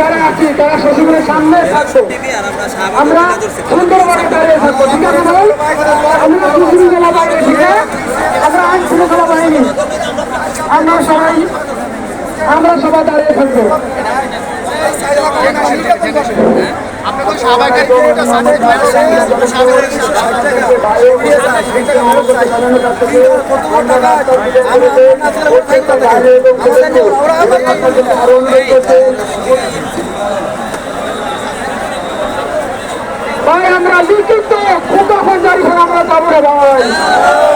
যারা আছি, তারা শ্বশুরের সামনে থাকব। আমরা সুন্দরভাবে দাঁড়িয়ে থাকব, ঠিক আছে আমরা কুচুরি জেলা বাইরে আমরা আইন শৃঙ্খলা বাহিনী। আমরা সবাই আমরা সবাই দাঁড়িয়ে থাকব। ভাই ছাড়া আমরা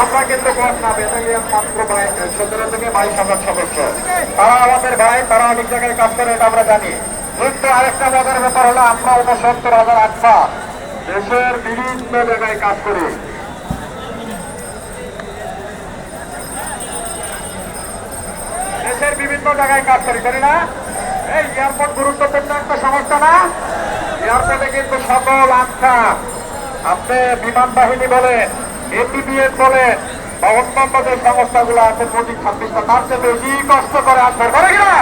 আমরা কিন্তু বস না তারা আমাদের ভাই, তারা অনেক জায়গায় কাজ করে, এটা আমরা জানি। কিন্তু আরেকটা মজার ব্যাপার হলো আমরা উনসত্তর হাজার আটটা দেশের বিভিন্ন জায়গায় কাজ করি। বিভিন্ন জায়গায় কাজ করি করি না? এই এয়ারপোর্ট গুরুত্বপূর্ণ একটা সমস্যা না? এয়ারপোর্টে কিন্তু সকল আখ্যা আপনি বিমান বাহিনী বলেন এপিবিএস বলেন বা অন্যান্য যে সংস্থাগুলো আছে পঁচিশ ছাব্বিশটা তার চেয়ে বেশি কষ্ট করে আনসার করে কিনা?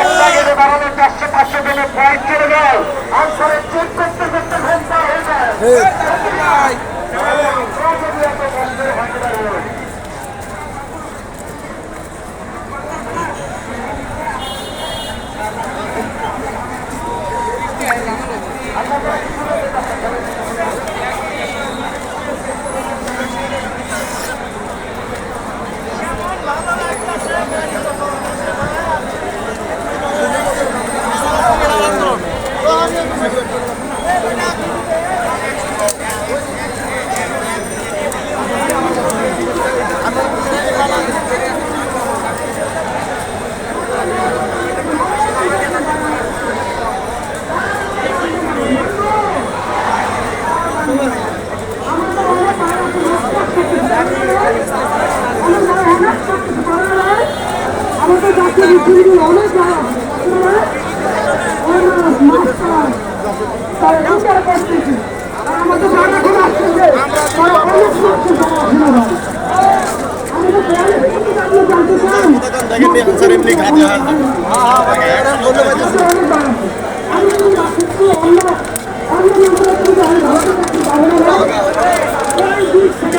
একটা গেলে বাড়ালে চারশো, পাঁচশো দিনে ফ্লাইট চলে যায়। আনসারে চেক করতে করতে ঘণ্টা হয়ে যায় এত কষ্টের ভাগিদারি হয়। আমাদের জাতীয় বিশ্ববিদ্যালয়ে অনেক জায়গা আছে। অনেক মাস্টার, তারা রোজগার করতেছে। আর আমাদের যারা এখন আসতেছে, তারা অনেক মানুষের পড়াশোনা হয়। আমাদের পড়ালেখা থেকে তো জানতে চান?